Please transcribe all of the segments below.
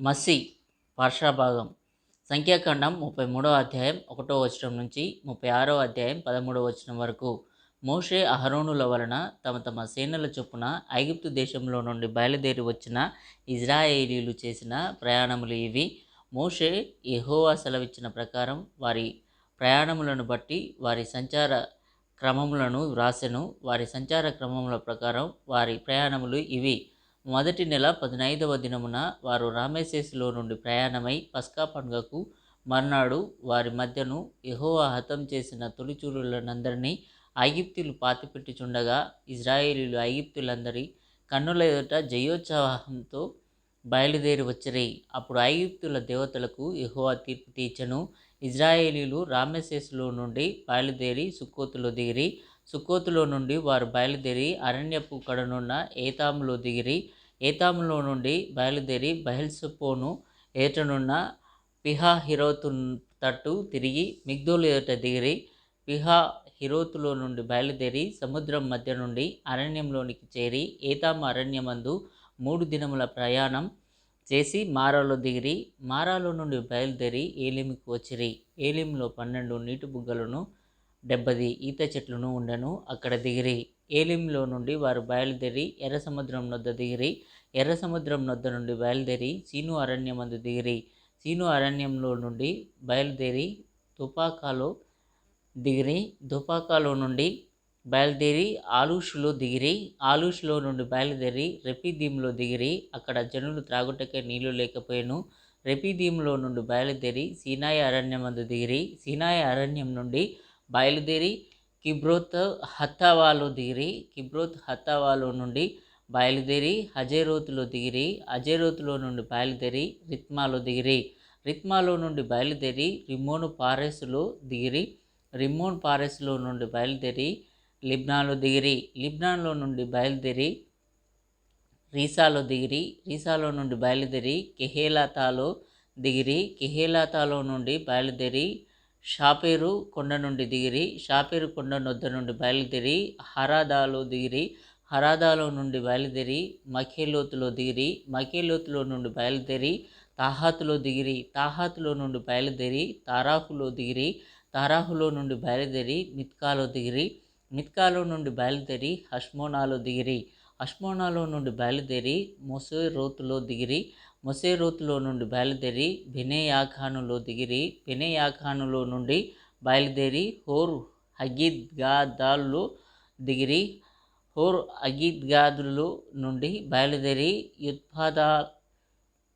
మసి వర్షాభాగం సంఖ్యాకాండం ముప్పై మూడవ అధ్యాయం ఒకటో వచనం నుంచి ముప్పై ఆరో అధ్యాయం పదమూడవ వచనం వరకు. మోషే అహరోనుల వలన తమ తమ సేనల చొప్పున ఐగుప్తు దేశంలో నుండి బయలుదేరి వచ్చిన ఇజ్రాయేలీలు చేసిన ప్రయాణములు ఇవి. మోషే ఎహోవా సెలవిచ్చిన ప్రకారం వారి ప్రయాణములను బట్టి వారి సంచార క్రమములను వ్రాసెను. వారి సంచార క్రమముల ప్రకారం వారి ప్రయాణములు ఇవి. మొదటి నెల పదినైదవ దినమున వారు రామేసేసులో నుండి ప్రయాణమై పస్కా పండుగకు మర్నాడు వారి మధ్యను యహోవా హతం చేసిన తొలిచూరులనందరినీ ఐగిప్తులు పాతిపెట్టుచుండగా ఇజ్రాయేలీలు ఐగిప్తులందరి కన్నుల ఎదుట జయోత్సాహంతో బయలుదేరి వచ్చిరై. అప్పుడు ఐగుప్తుల దేవతలకు యహోవా తీర్పు తీర్చను. ఇజ్రాయేలీలు రామెసేసులో నుండి బయలుదేరి సుక్కోతులో దిగిరి. సుక్కోతులో నుండి వారు బయలుదేరి అరణ్యపు కడనున్న ఏతాములో దిగిరి. ఏతాములో నుండి బయలుదేరి బయల్సపోను ఏటనున్న పిహా హిరోతు తట్టు తిరిగి మిగ్దోలు ఎదుట దిగిరి. పిహా హిరోతులో నుండి బయలుదేరి సముద్రం మధ్య నుండి అరణ్యంలోనికి చేరి ఏతాము అరణ్యమందు మూడు దినముల ప్రయాణం చేసి మారాలో దిగిరి. మారాలో నుండి బయలుదేరి ఏలిమికి వచ్చిరి. ఏలింలో పన్నెండు నీటి బుగ్గలను డెబ్బది ఈత చెట్లను ఉండెను. అక్కడ దిగిరి. ఏలింలో నుండి వారు బయలుదేరి ఎర్ర సముద్రం నొద్ద దిగిరి. ఎర్ర సముద్రం నొద్ద నుండి బయలుదేరి సీను అరణ్యమందు దిగిరి. సీను అరణ్యంలో నుండి బయలుదేరి తుపాకాలో దిగిరి. దుపాకాలో నుండి బయలుదేరి ఆలూషులో దిగిరి. ఆలూషులో నుండి బయలుదేరి రెపీదీంలో దిగిరి. అక్కడ జనులు త్రాగుటకే నీళ్ళు లేకపోయాను. రెపీదీంలో నుండి బయలుదేరి సీనాయి అరణ్యమందు దిగిరి. సీనాయి అరణ్యం నుండి బయలుదేరి కిబ్రోత్ హత్తావాలో దిగిరి. కిబ్రోత్ హత్తావాలో నుండి బయలుదేరి హజేరోతులో దిగిరి. హజేరోతులో నుండి బయలుదేరి రిత్మాలో దిగిరి. రిత్మాలో నుండి బయలుదేరి రిమోను పారెస్లో దిగిరి. రిమోన్ పారెస్లో నుండి బయలుదేరి లిబ్నాలో దిగిరి. లిబ్నాన్లో నుండి బయలుదేరి రీసాలో దిగిరి. రీసాలో నుండి బయలుదేరి కెహేలాతాలో దిగిరి. కెహేలాతాలో నుండి బయలుదేరి షాపేరు కొండ నుండి దిగిరి షాపేరు కొండ నొద్ద నుండి బయలుదేరి హరాదాలో దిగిరి హరాదాలో నుండి బయలుదేరి మఖేలోతులో దిగిరి మఖేలోతులో నుండి బయలుదేరి తాహాతులో దిగిరి తాహాతులో నుండి బయలుదేరి తారాహులో దిగిరి తారాహులో నుండి బయలుదేరి మిత్కాలో దిగిరి మిత్కాలో నుండి బయలుదేరి హష్మోనాలో దిగిరి. అష్మోనాలో నుండి బయలుదేరి మొసే రోతులో దిగిరి మొసే రోతులో నుండి బయలుదేరి బెనేయాఖానులో దిగిరి బెనేయాఖానులో నుండి బయలుదేరి హోర్ హగిద్గాదాల్లో దిగిరి హోర్ అగిద్గాదులో నుండి బయలుదేరి యుద్బాదా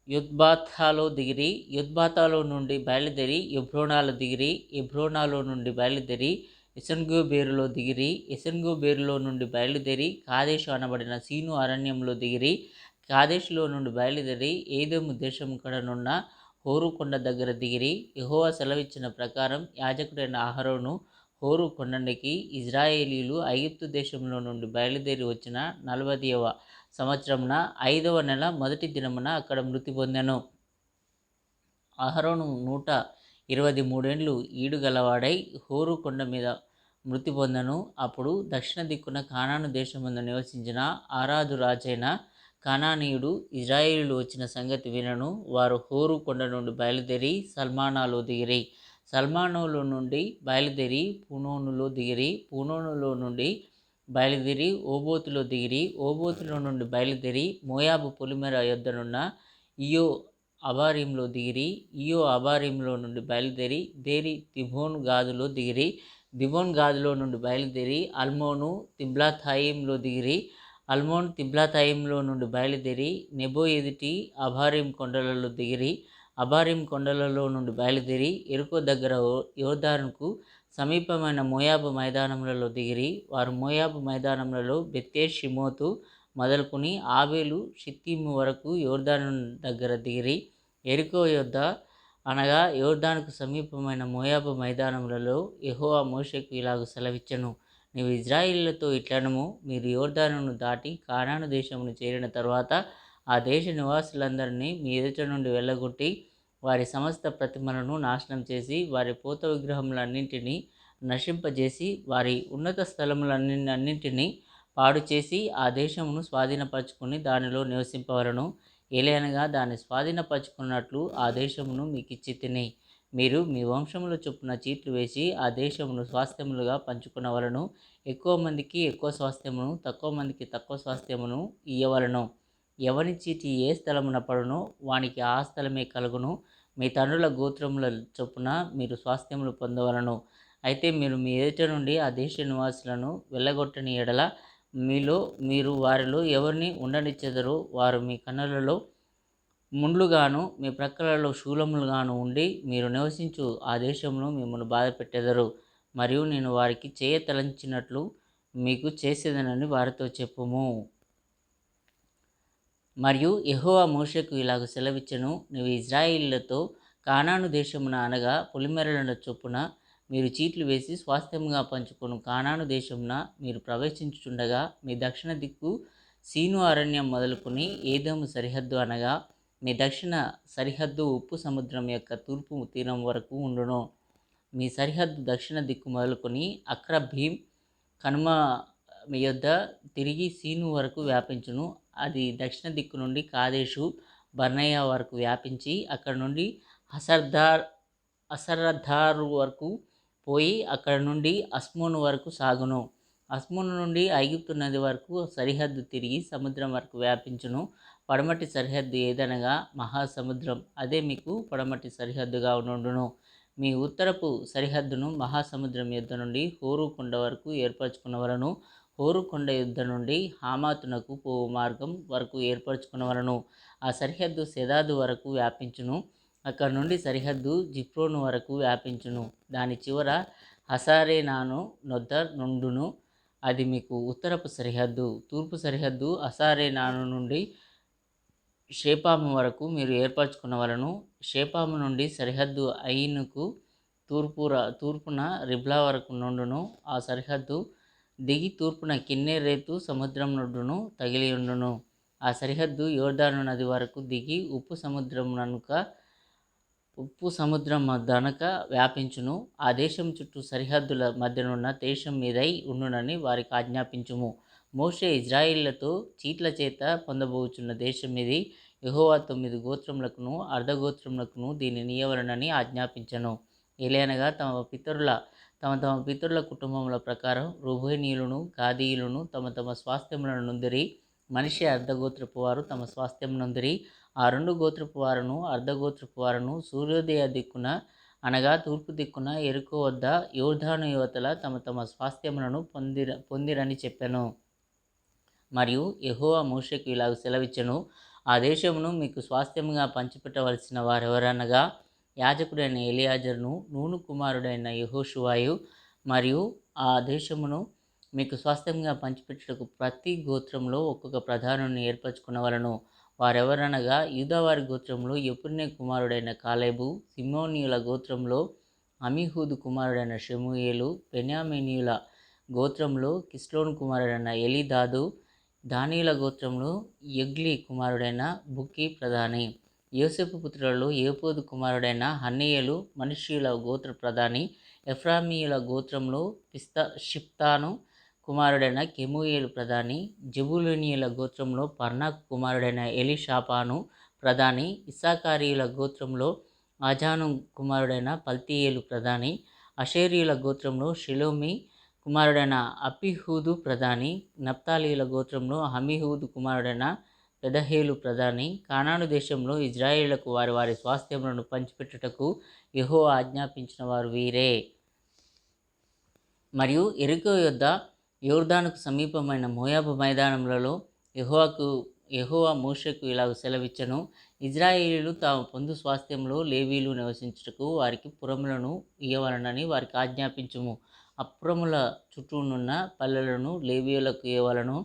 యుద్బాతాలో దిగిరి యుద్బాతాలో నుండి బయలుదేరి ఎబ్రోనాలో దిగిరి ఎబ్రోనాలో నుండి బయలుదేరి ఎసన్గోబేరులో దిగిరి ఎసన్గోబేరులో నుండి బయలుదేరి కాదేశు అనబడిన సీను అరణ్యంలో దిగిరి కాదేశులో నుండి బయలుదేరి ఏదోము దేశం కడనున్న హోరు కొండ దగ్గర దిగిరి. యహోవా సెలవిచ్చిన ప్రకారం యాజకుడైన ఆహరోను హోరు కొండకి ఇజ్రాయేలీలు ఐగుప్తు దేశంలో నుండి బయలుదేరి వచ్చిన నలభైవ సంవత్సరమున ఐదవ నెల మొదటి దినమున అక్కడ మృతి పొందెను. అహరోను నూట ఇరవై మూడేండ్లు ఈడుగలవాడై హోరు కొండ మీద మృతి పొందను. అప్పుడు దక్షిణ దిక్కున కానాను దేశమందు నివసించిన ఆరాధు రాజైన కానానీయుడు ఇజ్రాయిలు వచ్చిన సంగతి వినను. వారు హోరు కొండ నుండి బయలుదేరి సల్మానాలో దిగిరి. సల్మానోలో నుండి బయలుదేరి పూనోనులో దిగిరి. పూనోనులో నుండి బయలుదేరి ఓబోతులో దిగిరి. ఓబోతులో నుండి బయలుదేరి మోయాబు పొలిమెర యొద్దనున్న ఇయో అబారీంలో దిగిరి. ఇయో అబారీంలో నుండి బయలుదేరి దేరి తిబోన్ గాదులో దిగిరి. దిబోన్ గాదులో నుండి బయలుదేరి అల్మోను తిబ్లాథాయింలో దిగిరి. అల్మోన్ తిబ్లాథాయింలో నుండి బయలుదేరి నెబో ఎదుటి అబారీం కొండలలో దిగిరి. అబారీం కొండలలో నుండి బయలుదేరి ఎరుకో దగ్గర యోర్దానుకు సమీపమైన మోయాబు మైదానములలో దిగిరి. వారు మోయాబు మైదానములలో బెత్తే షిమోతు మొదలుకొని ఆబేలు షిత్తీము వరకు యోర్దాను దగ్గర దిగిరి. ఎరుకో యొద్ద అనగా యోర్దానుకు సమీపమైన మోయాబు మైదానములలో యెహోవా మోషకు ఇలాగ సెలవిచ్చను. నీవు ఇజ్రాయిలతో ఇట్లనము మీరు యోర్దానును దాటి కానాను దేశమును చేరిన తర్వాత ఆ దేశ నివాసులందరినీ మీ ఎదుట నుండి వెళ్ళగొట్టి వారి సమస్త ప్రతిమలను నాశనం చేసి వారి పూత విగ్రహములన్నింటినీ నశింపజేసి వారి ఉన్నత స్థలములన్నింటినీ అన్నింటినీ పాడు చేసి ఆ దేశమును స్వాధీనపరచుకుని దానిలో నివసింపవలను ఏలైనగా దాన్ని స్వాధీనపరుచుకున్నట్లు ఆ దేశమును మీకు ఇచ్చి తిని మీరు మీ వంశముల చొప్పున చీట్లు వేసి ఆ దేశమును స్వాస్థ్యములుగా పంచుకునవలను. ఎక్కువ మందికి ఎక్కువ స్వాస్థ్యమును తక్కువ మందికి తక్కువ స్వాస్థ్యమును ఇయ్యవలను. ఎవని చీటి ఏ స్థలమున పడునో వానికి ఆ స్థలమే కలుగును. మీ తండ్రుల గోత్రముల చొప్పున మీరు స్వాస్థ్యములు పొందవలను. అయితే మీరు మీ ఎదుట నుండి ఆ దేశ నివాసులను వెళ్ళగొట్టని ఎడల మీలో మీరు వారిలో ఎవరిని ఉండనిచ్చెదరో వారు మీ కన్నులలో ముండ్లుగాను మీ ప్రక్కలలో శూలములుగాను ఉండి మీరు నివసించు. ఆ దేశంలో మిమ్మల్ని బాధ పెట్టెదరు మరియు నేను వారికి చేయ తలంచినట్లు మీకు చేసేదనని వారితో చెప్పుము. మరియు ఎహోవా మోషకు ఇలాగ సెలవిచ్చను. నువ్వు ఇజ్రాయిళ్ళతో కానాను దేశమున అనగా పొలిమెరల చొప్పున మీరు చీట్లు వేసి స్వాస్థ్యముగా పంచుకొను. కానాను దేశమున మీరు ప్రవేశించుచుండగా మీ దక్షిణ దిక్కు సీను అరణ్యం మొదలుకొని ఏదోము సరిహద్దు అనగా మీ దక్షిణ సరిహద్దు ఉప్పు సముద్రం యొక్క తూర్పు తీరం వరకు ఉండును. మీ సరిహద్దు దక్షిణ దిక్కు మొదలుకొని అక్ర భీం కనుమ మీ యొద్ద తిరిగి సీను వరకు వ్యాపించును. అది దక్షిణ దిక్కు నుండి కాదేశు బర్నయ్య వరకు వ్యాపించి అక్కడ నుండి హసర్దార్ అసరధారు వరకు పోయి అక్కడ నుండి అస్మోను వరకు సాగును. అస్మోను నుండి ఐగుప్తు నది వరకు సరిహద్దు తిరిగి సముద్రం వరకు వ్యాపించును. పడమటి సరిహద్దు ఏదనగా మహాసముద్రం. అదే మీకు పడమటి సరిహద్దుగా ఉండును. మీ ఉత్తరపు సరిహద్దును మహాసముద్రం యుద్ధ నుండి హోరుకొండ వరకు ఏర్పరచుకున్నవలను హోరుకొండ యుద్ధ నుండి హామాతునకు పోవు మార్గం వరకు ఏర్పరచుకున్నవలను ఆ సరిహద్దు సెదాదు వరకు వ్యాపించును. అక్కడ నుండి సరిహద్దు జిప్రోను వరకు వ్యాపించును. దాని చివర హసారేనాను నొద్ద నుండును. అది మీకు ఉత్తరపు సరిహద్దు తూర్పు సరిహద్దు అసారేనాను నుండి షేపాము వరకు మీరు ఏర్పరచుకున్నవలను షేపాము నుండి సరిహద్దు అయినుకు తూర్పుర తూర్పున రిబ్లా వరకు నుండును. ఆ సరిహద్దు దిగి తూర్పున కిన్నెరేతు సముద్రం నుండును తగిలి ఉండును ఆ సరిహద్దు యోర్దాను నది వరకు దిగి ఉప్పు సముద్రం ననుక ఉప్పు సముద్రం దనక వ్యాపించును. ఆ దేశం చుట్టూ సరిహద్దుల మధ్యనున్న దేశం మీదై ఉండునని వారికి ఆజ్ఞాపించుము. మోషే ఇజ్రాయిళ్ళతో చీట్ల చేత పొందబోచున్న దేశం ఇది యహోవా తొమ్మిది గోత్రములకును అర్ధగోత్రములకును దీన్ని నియవరణని ఆజ్ఞాపించను. ఏలైనగా తమ పితరుల తమ తమ పితరుల కుటుంబముల ప్రకారం రుభేనీయులను గాదీయులను తమ తమ స్వాస్థ్యములను నొందిరి. మనిషి అర్ధగోత్రపు వారు తమ స్వాస్థ్యం నొందిరి. ఆ రెండు గోత్రపు వారును అర్ధగోత్రపు వారును సూర్యోదయ దిక్కున అనగా తూర్పు దిక్కున ఎరుకు వద్ద యోర్ధాను యువతల తమ తమ స్వాస్థ్యములను పొందిర పొందిరని చెప్పాను. మరియు యహోవా మోషకు ఇలాగ సెలవిచ్చను ఆ దేశమును మీకు స్వాస్థ్యముగా పంచిపెట్టవలసిన వారెవరనగా యాజకుడైన ఎలియాజర్ను నూను కుమారుడైన యెహోషువాయు మరియు ఆ దేశమును మీకు స్వాస్థ్యంగా పంచిపెట్టుటకు ప్రతి గోత్రంలో ఒక్కొక్క ప్రధానుని ఏర్పరచుకున్నవలను వారెవరనగా యూదావారి గోత్రంలో ఎపుర్నే కుమారుడైన కాలేబు సిమోనియుల గోత్రంలో అమీహూదు కుమారుడైన షెముయేలు బెన్యామినీయుల గోత్రంలో కిస్లోన్ కుమారుడైన ఎలిదాదు దానియుల గోత్రంలో యగ్లీ కుమారుడైన బుక్కి ప్రధాని యోసేపు పుత్రులలో ఏపోదు కుమారుడైన హన్నయ్యలు మనుష్యుల గోత్ర ప్రధాని ఎఫ్రామీయుల గోత్రంలో పిస్తా షిప్తాను కుమారుడైన కెమూయేలు ప్రధాని జబులూనియుల గోత్రంలో పర్నాకు కుమారుడైన ఎలిషాపాను ప్రధాని ఇస్సాకారీయుల గోత్రంలో అజాను కుమారుడైన పల్తీయేలు ప్రధాని అషేరీయుల గోత్రంలో షిలోమి కుమారుడైన అపిహూదు ప్రధాని నప్తాలీయుల గోత్రంలో హమీహూదు కుమారుడైన పెదహేలు ప్రధాని కానాను దేశంలో ఇజ్రాయేళ్ళకు వారి వారి స్వాస్థ్యములను పంచిపెట్టుటకు యహో ఆజ్ఞాపించిన వారు వీరే. మరియు ఎరుకో యొద్ద యోర్దానుకు సమీపమైన మోయాబు మైదానములలో యహోవాకు యహోవా మోషకు ఇలాగ సెలవిచ్చను. ఇజ్రాయేలీలు తాము పొందు స్వాస్థ్యంలో లేవీలు నివసించుటకు వారికి పురములను ఇయ్యవలనని వారికి ఆజ్ఞాపించుము. అపురముల చుట్టూనున్న పల్లెలను లేవీయులకు ఇవ్వవలను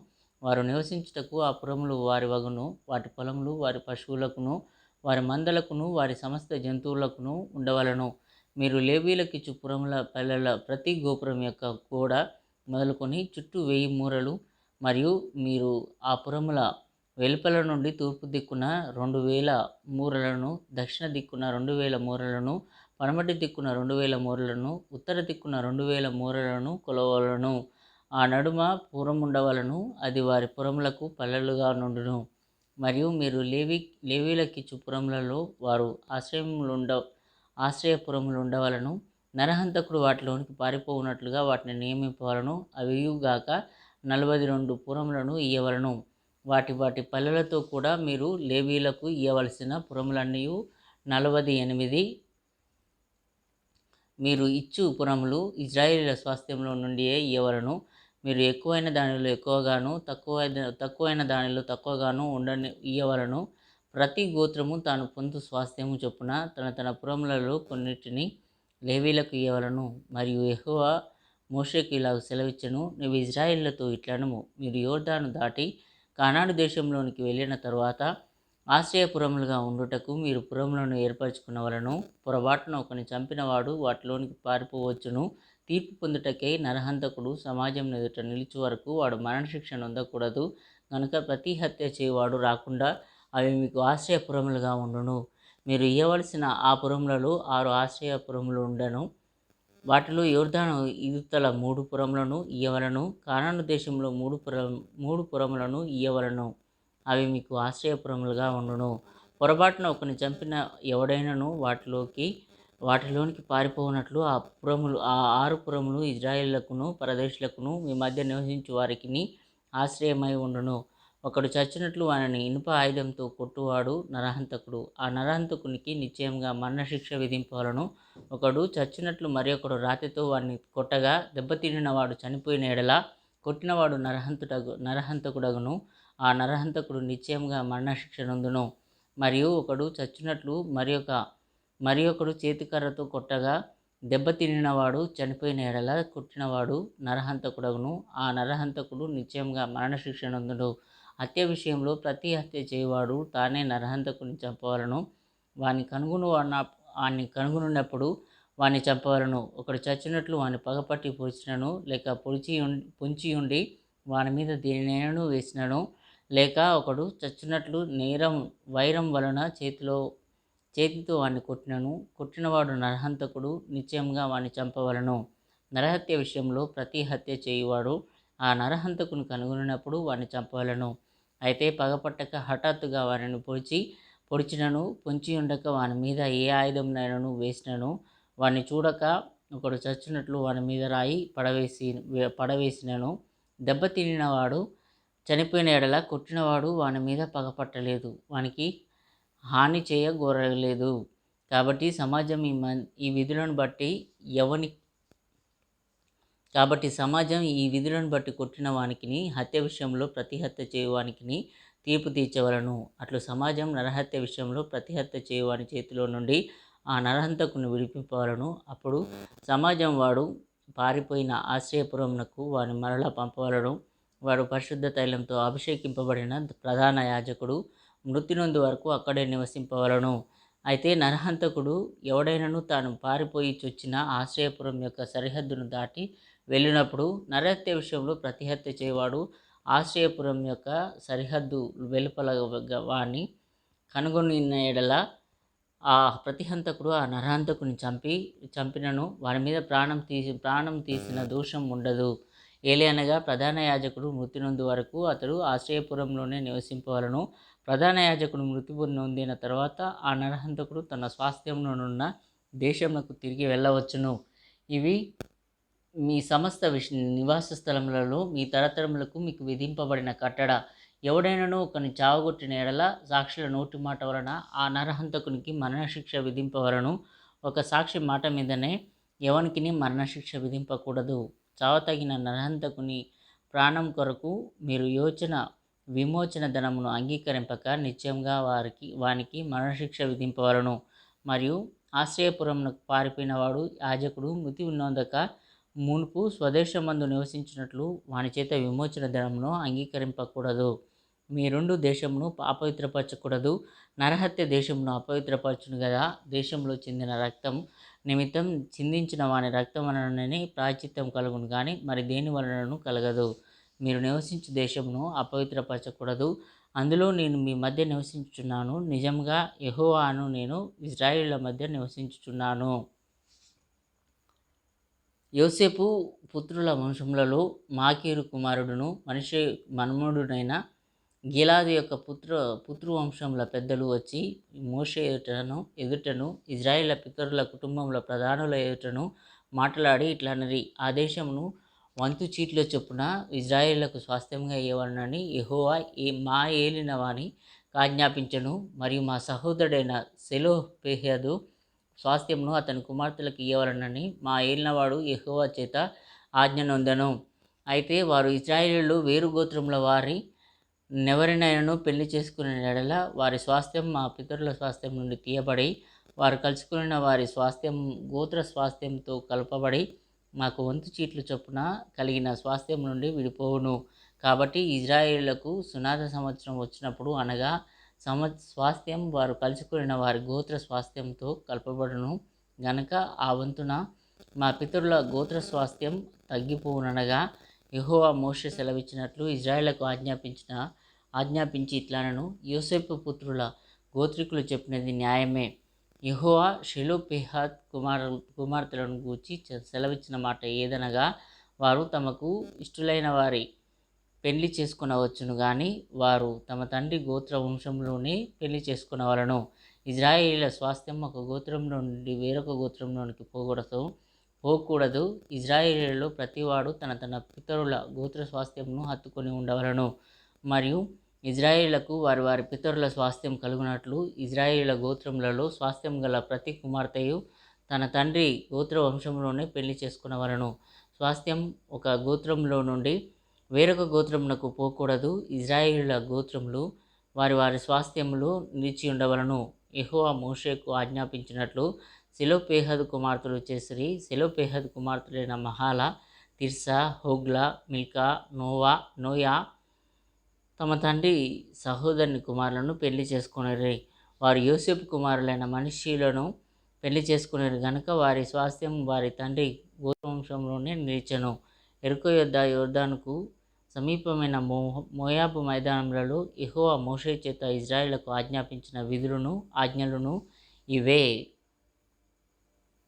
వారు నివసించుటకు ఆ పురములు వారి వగును వాటి పొలములు వారి పశువులకును వారి మందలకును వారి సమస్త జంతువులకును ఉండవలను. మీరు లేవీలకు ఇచ్చు పురముల పల్లెల ప్రతి గోపురం యొక్క కూడా మొదలుకొని చుట్టూ వెయ్యి మూరలు మరియు మీరు ఆ పురముల వెలుపల నుండి తూర్పు దిక్కున రెండు వేల మూరలను దక్షిణ దిక్కున రెండు వేల మూరలను పడమటి దిక్కున రెండు వేల మూరలను ఉత్తర దిక్కున రెండు వేల మూరలను కొలవలను ఆ నడుమ పూరం ఉండవలను అది వారి పురములకు పల్లెలుగా నుండును. మరియు మీరు లేవి లేవీలకిచ్చు పురములలో వారు ఆశ్రయములుండ ఆశ్రయపురములు ఉండవలను నరహంతకుడు వాటిలోనికి పారిపోవునట్లుగా వాటిని నియమింపవలను అవియుగాక నలభై రెండు పురములను ఇయ్యవలను. వాటి వాటి పల్లెలతో కూడా మీరు లేవీలకు ఇయ్యవలసిన పురములన్నీ నలభై ఎనిమిది మీరు ఇచ్చు పురములు ఇజ్రాయిలీల స్వాస్థ్యంలో నుండియే ఇయ్యవలను. మీరు ఎక్కువైన దానిలో ఎక్కువగాను తక్కువ తక్కువైన దానిలో తక్కువగాను ఉండని ఇయ్యవలను. ప్రతి గోత్రము తాను పొందు స్వాస్థ్యము చొప్పున తన తన పురములలో కొన్నిటిని లేవీలకు ఇయ్యవలను. మరియు ఎహోవా మోషేకి ఇలా సెలవిచ్చను నువ్వు ఇజ్రాయిళ్ళతో ఇట్లనము మీరు యోర్దాను దాటి కానాడు దేశంలోనికి వెళ్ళిన తరువాత ఆశ్రయపురములుగా ఉండుటకు మీరు పురములను ఏర్పరచుకున్న వలను పొరపాటున ఒకని చంపినవాడు వాటిలోనికి పారిపోవచ్చును. తీర్పు పొందుటకై నరహంతకుడు సమాజం ఎదుట నిలిచి వరకు వాడు మరణశిక్ష నొందకూడదు. కనుక ప్రతి హత్య చేయవాడు రాకుండా అవి మీకు ఆశ్రయపురములుగా ఉండును. మీరు ఇయ్యవలసిన ఆ పురములలో ఆరు ఆశ్రయపురములు ఉండను. వాటిలో యోర్ధాను ఇదుతల మూడు పురములను ఇయ్యవలను. కానాను దేశంలో మూడు పురం మూడు పురములను ఇయ్యవలను. అవి మీకు ఆశ్రయపురములుగా ఉండును. పొరపాటున ఒకని చంపిన ఎవడైనను వాటిలోకి వాటిలోనికి పారిపోనట్లు ఆ పురములు ఆ ఆరు పురములు ఇజ్రాయిళ్ళకును పరదేశులకును మీ మధ్య నివసించు వారికి ఆశ్రయమై ఉండును. ఒకడు చచ్చినట్లు వానని ఇనుప ఆయుధంతో కొట్టువాడు నరహంతకుడు. ఆ నరహంతకునికి నిశ్చయంగా మరణశిక్ష విధింపవలను ఒకడు చచ్చినట్లు మరి ఒకడు రాతితో వాడిని కొట్టగా దెబ్బతినిన వాడు చనిపోయిన ఎడల కొట్టినవాడు నరహంతుడగు నరహంతకుడగును. ఆ నరహంతకుడు నిశ్చయంగా మరణశిక్ష నందును. మరియు ఒకడు చచ్చినట్లు మరి ఒక మరి ఒకడు చేతికర్రతో కొట్టగా దెబ్బతినినవాడు చనిపోయిన ఎడల కొట్టినవాడు నరహంతకుడగును. ఆ నరహంతకుడు నిశ్చయంగా మరణశిక్ష నందును. హత్య విషయంలో ప్రతి హత్య చేయవాడు తానే నరహంతకుని చంపవలను. వాని కనుగొను వాడిని కనుగొనున్నప్పుడు వాణ్ణి చంపవలను. ఒకడు చచ్చినట్లు వాని పగపట్టి పొడిచినను లేక పొడిచి పొంచి ఉండి వాని మీద దేనినైనాను వేసినను లేక ఒకడు చచ్చినట్లు నేరం వైరం వలన చేతిలో చేతితో వాడిని కొట్టినను. కొట్టినవాడు నరహంతకుడు నిశ్చయంగా వాడిని చంపవలను. నరహత్య విషయంలో ప్రతి హత్య చేయువాడు ఆ నరహంతకుని కనుగొనినప్పుడు వాడిని చంపవలను. అయితే పగపట్టక హఠాత్తుగా వారిని పొడిచి పొడిచినను పొంచి ఉండక వాని మీద ఏ ఆయుధంనైనను వేసినను వాడిని చూడక ఒకడు చచ్చినట్లు వాని మీద రాయి పడవేసి పడవేసినను. దెబ్బతినినవాడు చనిపోయిన ఎడల కొట్టినవాడు వాని మీద పగపట్టలేదు. వానికి హాని చేయగోరలేదు. కాబట్టి సమాజం ఈ మన్ ఈ విధులను బట్టి ఎవని కాబట్టి సమాజం ఈ విధులను బట్టి కొట్టిన వానికిని హత్య విషయంలో ప్రతిహత్య చేయువానికిని తీర్పు తీర్చవలను. అట్లు సమాజం నరహత్య విషయంలో ప్రతిహత్య చేయువాని చేయవాని చేతిలో నుండి ఆ నరహంతకుని విడిపింపవలను. అప్పుడు సమాజం వాడు పారిపోయిన ఆశ్రయపురంనకు వాని మరలా పంపవలను. వాడు పరిశుద్ధ తైలంతో అభిషేకింపబడిన ప్రధాన యాజకుడు మృతినందు వరకు అక్కడే నివసింపవలను. అయితే నరహంతకుడు ఎవడైనను తాను పారిపోయి చొచ్చిన ఆశ్రయపురం యొక్క సరిహద్దును దాటి వెళ్ళినప్పుడు నరహత్య విషయంలో ప్రతిహత్య చేయవాడు ఆశ్రయపురం యొక్క సరిహద్దు వెలుపల వాణ్ణి కనుగొనిన ఎడల ఆ ప్రతిహంతకుడు ఆ నరహంతకుని చంపి చంపినను వారి మీద ప్రాణం తీసి ప్రాణం తీసిన దోషం ఉండదు. ఏలి అనగా ప్రధాన యాజకుడు మృతి నొందు వరకు అతడు ఆశ్రయపురంలోనే నివసింపవలను. ప్రధాన యాజకుడు మృతి నొందిన తర్వాత ఆ నరహంతకుడు తన స్వాస్థ్యంలోనున్న దేశంలో తిరిగి వెళ్ళవచ్చును. ఇవి మీ సమస్త విష నివాస స్థలములలో మీ తరతరములకు మీకు విధింపబడిన కట్టడ ఎవడైనను ఒకని చావగొట్టిన ఎడల సాక్షుల నోటి మాట వలన ఆ నరహంతకునికి మరణశిక్ష విధింపవలను. ఒక సాక్షి మాట మీదనే ఎవనికి మరణశిక్ష విధింపకూడదు. చావతగిన నరహంతకుని ప్రాణం కొరకు మీరు యోచన విమోచన ధనమును అంగీకరింపక నిత్యంగా వారికి వానికి మరణశిక్ష విధింపవలను. మరియు ఆశ్రయపురమునకు పారిపోయిన వాడు యాజకుడు మృతి ఉన్నందక మునుపు స్వదేశమందు నివసించినట్లు వాని చేత విమోచన ధనమును అంగీకరింపకూడదు. మీ రెండు దేశమును అపవిత్రపరచకూడదు. నరహత్య దేశమును అపవిత్రపరచును కదా దేశంలో చెందిన రక్తం నిమిత్తం చిందించిన వాని రక్తం వలననే ప్రాచిత్తం కలుగును కానీ మరి దేని వలనను కలగదు. మీరు నివసించు దేశమును అపవిత్రపరచకూడదు. అందులో నేను మీ మధ్య నివసించుచున్నాను. నిజంగా యహోవాను నేను ఇజ్రాయిళ్ళ మధ్య నివసించుచున్నాను. యోసేపు పుత్రుల వంశములలో మాకీరు కుమారుడును మనిషి మన్ముడునైన గిలాది యొక్క పుత్ర పుత్రువంశంల పెద్దలు వచ్చి మోషే ఎదుటను ఎదుటను ఇజ్రాయిల్ పితరుల కుటుంబంలో ప్రధానుల ఎదుటను మాట్లాడి ఇట్లన్నది ఆ దేశమును వంతు చీట్ల చొప్పున ఇజ్రాయేళ్ళకు స్వాస్థ్యంగా ఇవ్వనని ఎహోవా ఏ మా ఏలినవాని కాజ్ఞాపించను మరియు మా సహోదరుడైన సెలో పెహదు స్వాస్థ్యమును అతని కుమార్తెలకు ఇవ్వాలనని మా ఏలినవాడు ఎహోవా చేత ఆజ్ఞనొందను అయితే వారు ఇజ్రాయేలీలు వేరు గోత్రముల వారి నెవరినైనాను పెళ్ళి చేసుకునే ఎడల వారి స్వాస్థ్యం మా పితరుల స్వాస్థ్యం నుండి తీయబడి వారు కలుసుకున్న వారి స్వాస్థ్యం గోత్ర స్వాస్థ్యంతో కలపబడి మాకు వంతు చీట్లు చొప్పున కలిగిన స్వాస్థ్యం నుండి విడిపోవును. కాబట్టి ఇజ్రాయేళ్ళకు సునాద సంవత్సరం వచ్చినప్పుడు అనగా సమ స్వాస్థ్యం వారు కలుసుకున్న వారి గోత్ర స్వాస్థ్యంతో కలపబడును. గనక ఆ వంతున మా పితరుల గోత్ర స్వాస్థ్యం తగ్గిపోవుననగా యహోవా మోష సెలవిచ్చినట్లు ఇజ్రాయేళ్ళకు ఆజ్ఞాపించిన ఆజ్ఞాపించి ఇట్లనను యోసేపు పుత్రుల గోత్రికులు చెప్పినది న్యాయమే. యహోవా షిలో షెలోపెహాత్ కుమార్ కుమార్తెలను గూర్చి సెలవిచ్చిన మాట ఏదనగా వారు తమకు ఇష్టలైన వారి పెళ్ళి చేసుకునవచ్చును కానీ వారు తమ తండ్రి గోత్ర వంశంలోనే పెళ్ళి చేసుకునవలను. ఇజ్రాయేలీల స్వాస్థ్యం ఒక గోత్రంలో నుండి వేరొక గోత్రంలోనికి పోకూడదు పోకూడదు. ఇజ్రాయేలీలలో ప్రతివాడు తన తన పితరుల గోత్ర స్వాస్థ్యంను హత్తుకొని ఉండవలను. మరియు ఇజ్రాయేళ్ళకు వారి వారి పితరుల స్వాస్థ్యం కలుగునట్లు ఇజ్రాయేళ్ళ గోత్రములలో స్వాస్థ్యం గల ప్రతి కుమార్తెయు తన తండ్రి గోత్ర వంశంలోనే పెళ్ళి చేసుకునవలను. స్వాస్థ్యం ఒక గోత్రంలో నుండి వేరొక గోత్రమునకు పోకూడదు. ఇజ్రాయిలుల గోత్రములు వారి వారి స్వాస్థ్యములు నిలిచి ఉండవలను. ఎహోవా మోషేకు ఆజ్ఞాపించినట్లు సెలోపేహద్ కుమార్తెలు చేసిరి. Zelophehad కుమార్తెలైన Mahlah Tirzah Hoglah Milcah Noah Noah తమ తండ్రి సహోదరుని కుమారులను పెళ్ళి చేసుకునేరి. వారు యోసేపు కుమారులైన మనిషిలను పెళ్ళి చేసుకునేరు గనుక వారి స్వాస్థ్యం వారి తండ్రి గోత్రవంశంలోనే నిలిచెను. ఎరుకో యొద్ద యోర్దానుకు సమీపమైన మో మోయాబు మైదానములలో యెహోవా మోషే చేత ఇజ్రాయేళ్ళకు ఆజ్ఞాపించిన విధులను ఆజ్ఞలను ఇవే.